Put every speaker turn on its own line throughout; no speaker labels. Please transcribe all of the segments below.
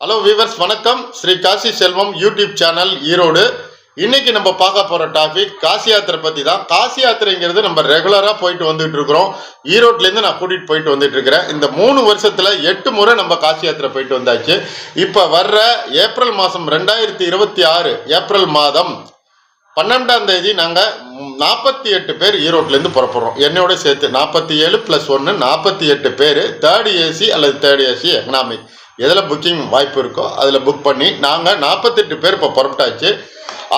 Hello viewers வணக்கம். Sri Kasi Selvam YouTube channel Erode. இன்னைக்கு நம்ம பார்க்க போற டாபிக் காசி யாத்திரை பத்தி தான். காசி யாத்திரைங்கிறது நம்ம ரெகுலரா போயிட்டு வந்துட்டு இருக்கிறோம். ஈரோட்ல இருந்து நான் கூட்டிட்டு போயிட்டு வந்துட்டு இருக்கிறேன். இந்த மூணு வருஷத்துல எட்டு முறை நம்ம காசி யாத்திரை போயிட்டு வந்தாச்சு. இப்ப வர்ற ஏப்ரல் மாசம் ரெண்டாயிரத்தி இருபத்தி ஆறு ஏப்ரல் மாதம் பன்னெண்டாம் தேதி நாங்கள் நாற்பத்தி எட்டு பேர் ஈரோட்லேருந்து புறப்படுறோம். என்னோட சேர்த்து நாற்பத்தி ஏழு ப்ளஸ் ஒன்று நாற்பத்தி எட்டு பேர் தேர்ட் ஏசி அல்லது தேர்ட் ஏசி எக்கனாமிக் எதில் புக்கிங் வாய்ப்பு இருக்கோ அதில் புக் பண்ணி நாங்கள் நாற்பத்தெட்டு பேர் இப்போ புறப்பட்டாச்சு.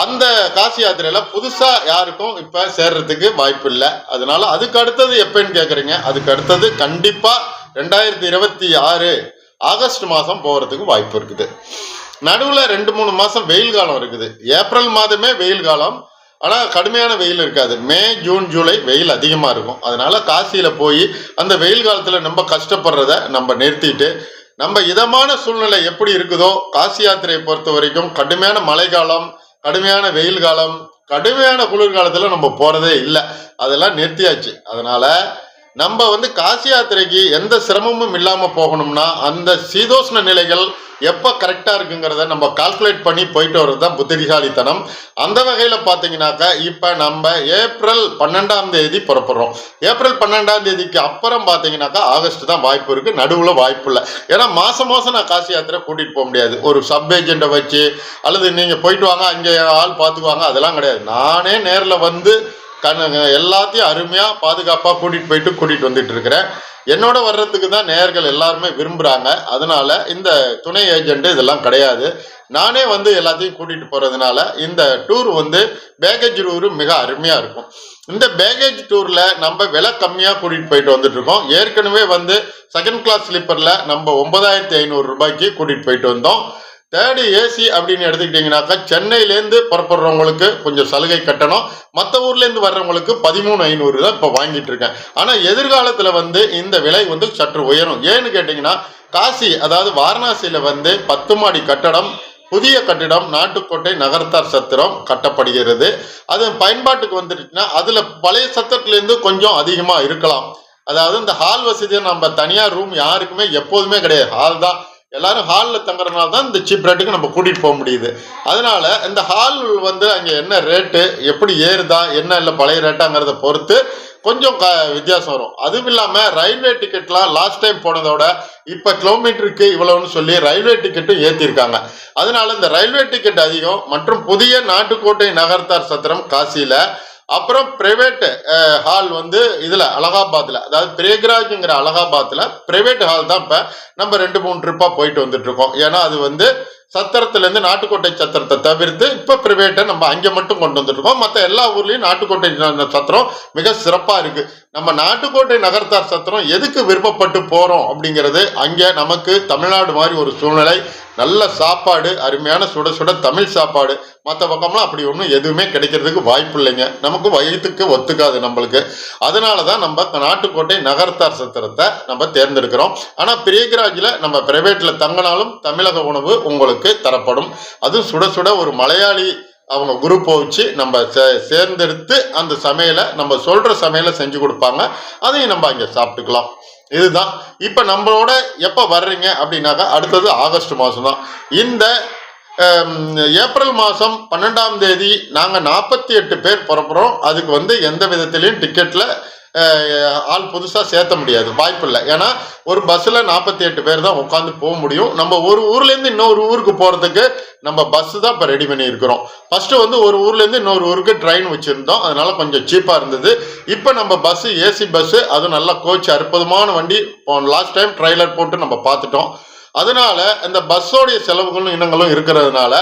அந்த காசி யாத்திரையில் புதுசாக யாருக்கும் இப்போ சேர்றதுக்கு வாய்ப்பு இல்லை. அதனால அதுக்கு அடுத்தது எப்போன்னு கேட்குறீங்க அதுக்கு அடுத்தது கண்டிப்பாக ரெண்டாயிரத்தி இருபத்தி ஆறு ஆகஸ்ட் மாதம் போகிறதுக்கு வாய்ப்பு இருக்குது. நடுவில் ரெண்டு மூணு மாதம் வெயில் காலம் இருக்குது. ஏப்ரல் மாதமே வெயில் காலம். ஆனால் கடுமையான வெயில் இருக்காது. மே ஜூன் ஜூலை வெயில் அதிகமாக இருக்கும். அதனால காசியில் போய் அந்த வெயில் காலத்தில் நம்ம கஷ்டப்படுறத நம்ம நிறுத்திட்டு நம்ம இதமான சூழ்நிலை எப்படி இருக்குதோ காசி யாத்திரையை பொறுத்த வரைக்கும் கடுமையான மழைக்காலம் கடுமையான வெயில் காலம் கடுமையான குளிர்காலத்தில் நம்ம போகிறதே இல்லை. அதெல்லாம் நிறுத்தியாச்சு. அதனால நம்ம வந்து காசி யாத்திரைக்கு எந்த சிரமமும் இல்லாமல் போகணும்னா அந்த சீதோஷ்ண நிலைகள் எப்போ கரெக்டாக இருக்குங்கிறத நம்ம கால்குலேட் பண்ணி போயிட்டு வர்றது தான் புத்திசாலித்தனம். அந்த வகையில் பார்த்தீங்கன்னாக்கா இப்போ நம்ம ஏப்ரல் பன்னெண்டாம் தேதி புறப்படுறோம். ஏப்ரல் பன்னெண்டாம் தேதிக்கு அப்புறம் பார்த்தீங்கன்னாக்கா ஆகஸ்ட் தான் வாய்ப்பு இருக்குது நடுவில் வாய்ப்பு இல்லை. ஏன்னா மாதம் மாதம் நான் காசி யாத்திரை கூட்டிகிட்டு போக முடியாது. ஒரு சப் ஏஜெண்ட்டை வச்சு அல்லது நீங்கள் போயிட்டு வாங்க அங்கே ஆள் பார்த்துக்குவாங்க அதெல்லாம் கிடையாது. நானே நேரில் வந்து கண் எல்லாத்தையும் அருமையாக பாதுகாப்பாக கூட்டிகிட்டு போயிட்டு கூட்டிகிட்டு வந்துட்டு இருக்கிறேன். என்னோட வர்றதுக்கு தான் நேயர்கள் எல்லாருமே விரும்புகிறாங்க அதனால இந்த துணை ஏஜென்ட் இதெல்லாம் கிடையாது. நானே வந்து எல்லாத்தையும் கூட்டிகிட்டு போகிறதுனால இந்த டூர் வந்து பேக்கேஜ் டூர் மிக அருமையாக இருக்கும். இந்த பேக்கேஜ் டூரில் நம்ம விலை கம்மியாக கூட்டிகிட்டு போயிட்டு வந்துட்டு இருக்கோம். ஏற்கனவே வந்து செகண்ட் கிளாஸ் ஸ்லீப்பரில் நம்ம ஒன்பதாயிரத்தி ஐநூறு ரூபாய்க்கு கூட்டிகிட்டு போயிட்டு வந்தோம். தேர்டு ஏசி அப்படின்னு எடுத்துக்கிட்டிங்கனாக்கா சென்னையிலேருந்து புறப்படுறவங்களுக்கு கொஞ்சம் சலுகை கட்டணும். மற்ற ஊர்லேருந்து வர்றவங்களுக்கு பதிமூணு ஐநூறு தான் இப்போ வாங்கிட்டு இருக்கேன். ஆனால் எதிர்காலத்தில் வந்து இந்த விலை வந்து சற்று உயரும். ஏன்னு கேட்டிங்கன்னா காசி அதாவது வாரணாசியில் வந்து பத்து மாடி கட்டடம் புதிய கட்டிடம் நாட்டுக்கோட்டை நகர்த்தார் சத்திரம் கட்டப்படுகிறது. அது பயன்பாட்டுக்கு வந்துருச்சுன்னா அதில் பழைய சத்திரத்துலேருந்து கொஞ்சம் அதிகமாக இருக்கலாம். அதாவது இந்த ஹால் வசதியை நம்ம தனியார் ரூம் யாருக்குமே எப்போதுமே கிடையாது. ஹால் தான். எல்லாரும் ஹாலில் தங்குறதுனால தான் இந்த சீப் ரேட்டுக்கு நம்ம கூட்டிகிட்டு போக முடியுது. அதனால இந்த ஹால் வந்து அங்கே என்ன ரேட்டு எப்படி ஏறுதா என்ன இல்லை பழைய ரேட்டாங்கிறத பொறுத்து கொஞ்சம் க வித்தியாசம் வரும். அதுவும் இல்லாமல் ரயில்வே டிக்கெட்லாம் லாஸ்ட் டைம் போனதோட இப்போ கிலோமீட்டருக்கு இவ்வளோன்னு சொல்லி ரயில்வே டிக்கெட்டும் ஏற்றிருக்காங்க அதனால இந்த ரயில்வே டிக்கெட் அதிகம் மற்றும் புதிய நாட்டுக்கோட்டை நகர்த்தார் சத்திரம் காசியில் அப்புறம் பிரைவேட் ஹால் வந்து இதில் அலகாபாத்ல. அதாவது பிரேக்ராஜுங்கிற அலகாபாத்ல பிரைவேட் ஹால் தான் இப்போ நம்ம ரெண்டு மூணு ட்ரிப்பாக போயிட்டு வந்துட்டு இருக்கோம். ஏன்னா அது வந்து சத்திரத்துலேருந்து நாட்டுக்கோட்டை சத்திரத்தை தவிர்த்து இப்போ பிரைவேட்டை நம்ம அங்கே மட்டும் கொண்டு வந்துருக்கோம் மற்ற எல்லா ஊர்லேயும் நாட்டுக்கோட்டை சத்திரம் மிக சிறப்பாக இருக்குது நம்ம நாட்டுக்கோட்டை நகர்த்தார் சத்திரம் எதுக்கு விருப்பப்பட்டு போகிறோம் அப்படிங்கிறது அங்கே நமக்கு தமிழ்நாடு மாதிரி ஒரு சூழ்நிலை நல்ல சாப்பாடு அருமையான சுட சுட தமிழ் சாப்பாடு. மற்ற பக்கம்லாம் அப்படி ஒன்றும் எதுவுமே கிடைக்கிறதுக்கு வாய்ப்பு இல்லைங்க. நமக்கு வயிற்றுக்கு ஒத்துக்காது நம்மளுக்கு. அதனால தான் நம்ம நாட்டுக்கோட்டை நகர்த்தார் சத்திரத்தை நம்ம தேர்ந்தெடுக்கிறோம். ஆனால் பிரியகராஜில் நம்ம பிரைவேட்டில் தங்கினாலும் தமிழக உணவு உங்களுக்கு தரப்படும். அதுவும் சுட சுட ஒரு மலையாளி அவங்க குரூப்பை வச்சு நம்ம சே- சேர்ந்தெடுத்து அந்த சமையலை நம்ம சொல்கிற சமையலை செஞ்சு கொடுப்பாங்க. அதையும் நம்ம அங்கே சாப்பிட்டுக்கலாம். இதுதான். இப்போ நம்மளோட எப்போ வர்றீங்க அப்படின்னாக்கா அடுத்தது ஆகஸ்ட் மாதம் தான் இந்த ஏப்ரல் மாதம் பன்னெண்டாம் தேதி நாங்கள் நாற்பத்தி எட்டு பேர் புறப்புறோம் அதுக்கு வந்து எந்த விதத்திலையும் டிக்கெட்டில் ஆள் புதுசாக சேர்த்த முடியாது. வாய்ப்பு இல்லை ஏன்னா ஒரு பஸ்ஸில் நாற்பத்தி எட்டு பேர் தான் உட்காந்து போக முடியும். நம்ம ஒரு ஊர்லேருந்து இன்னொரு ஊருக்கு போகிறதுக்கு நம்ம பஸ்ஸு தான் இப்போ ரெடி பண்ணியிருக்கிறோம். ஃபஸ்ட்டு வந்து ஒரு ஊர்லேருந்து இன்னொரு ஊருக்கு ட்ரெயின் வச்சுருந்தோம். அதனால கொஞ்சம் சீப்பாக இருந்தது. இப்போ நம்ம பஸ்ஸு ஏசி பஸ்ஸு அதுவும் நல்ல கோச் அற்புதமான வண்டி லாஸ்ட் டைம் ட்ரைலர் போட்டு நம்ம பார்த்துட்டோம். அதனால இந்த பஸ்ஸோடைய செலவுகளும் இனங்களும் இருக்கிறதுனால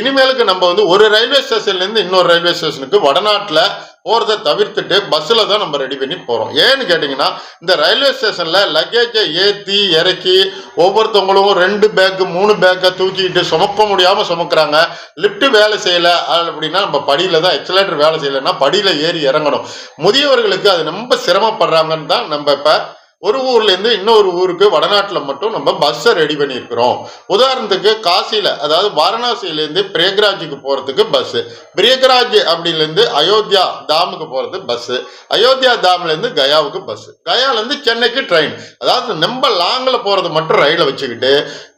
இனிமேலுக்கு நம்ம வந்து ஒரு ரயில்வே ஸ்டேஷன்லேருந்து இன்னொரு ரயில்வே ஸ்டேஷனுக்கு வடநாட்டில் போகிறத தவிர்த்துட்டு பஸ்ஸில் தான் நம்ம ரெடி பண்ணி போகிறோம் ஏன்னு கேட்டிங்கன்னா இந்த ரயில்வே ஸ்டேஷனில் லக்கேஜை ஏற்றி இறக்கி ஒவ்வொருத்தவங்களும் ரெண்டு பேக்கு மூணு பேக்கை தூக்கிட்டு சுமக்க முடியாமல் சுமக்கிறாங்க. லிஃப்ட் வேலை செய்யலை அப்படின்னா நம்ம படியில் தான் எக்ஸலேட்டர் வேலை செய்யலைன்னா படியில் ஏறி இறங்கணும். முதியவர்களுக்கு அது ரொம்ப சிரமப்படுறாங்கன்னு தான் நம்ம இப்போ ஒரு ஊர்ல இருந்து இன்னொரு ஊருக்கு வடநாட்டுல மட்டும் நம்ம பஸ்ஸை ரெடி பண்ணியிருக்கிறோம். உதாரணத்துக்கு காசியில் அதாவது வாரணாசியில இருந்து பிரேக்ராஜுக்கு போறதுக்கு பஸ் பிரேக்ராஜ் அப்படில இருந்து அயோத்தியா தாமுக்கு போறது பஸ் அயோத்தியா தாம்ல இருந்து கயாவுக்கு பஸ் கயால இருந்து சென்னைக்கு ட்ரெயின் அதாவது நம்ம லாங்ல போறது மட்டும் ரயில வச்சுக்கிட்டு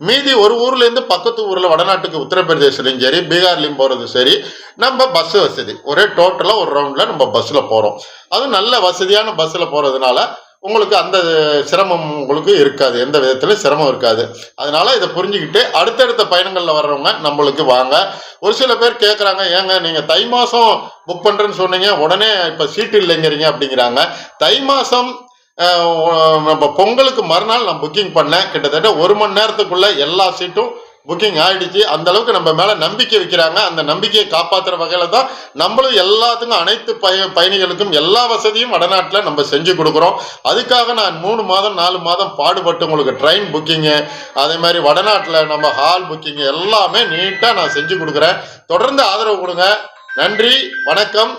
மீதி ஒரு ஊர்ல இருந்து பக்கத்து ஊர்ல வடநாட்டுக்கு உத்தரப்பிரதேசிலையும் சரி பீகார்லயும் போறது சரி நம்ம பஸ் வசதி. ஒரே டோட்டலா ஒரு ரவுண்ட்ல நம்ம பஸ்ல போறோம். அதுவும் நல்ல வசதியான பஸ்ல போறதுனால உங்களுக்கு அந்த சிரமம் உங்களுக்கு இருக்காது. எந்த விதத்தில் சிரமம் இருக்காது. அதனால இதை புரிஞ்சுக்கிட்டு அடுத்தடுத்த பயணங்களில் வர்றவங்க நம்மளுக்கு வாங்க. ஒரு சில பேர் கேட்குறாங்க ஏங்க நீங்கள் தை மாதம் புக் பண்ணுறேன்னு சொன்னீங்க உடனே இப்போ சீட்டு இல்லைங்கிறீங்க அப்படிங்கிறாங்க. தை மாதம் நம்ம பொங்கலுக்கு மறுநாள் நான் புக்கிங் பண்ணேன். கிட்டத்தட்ட ஒரு மணி நேரத்துக்குள்ள எல்லா சீட்டும் புக்கிங் ஆயிடுச்சு. அந்த அளவுக்கு நம்ம மேல நம்பிக்கை வைக்கிறாங்க. அந்த நம்பிக்கையை காப்பாத்துற வகையில தான் நம்மளும் எல்லாத்துக்கும் அனைத்து பய பயணிகளுக்கும் எல்லா வசதியும் வடநாட்டில் நம்ம செஞ்சு கொடுக்குறோம். அதுக்காக நான் மூணு மாதம் நாலு மாதம் பாடுபட்டு உங்களுக்கு ட்ரெயின் புக்கிங்கு அதே மாதிரி வடநாட்டில் நம்ம ஹால் புக்கிங் எல்லாமே நீட்டாக நான் செஞ்சு கொடுக்குறேன். தொடர்ந்து ஆதரவு கொடுங்க. நன்றி வணக்கம்.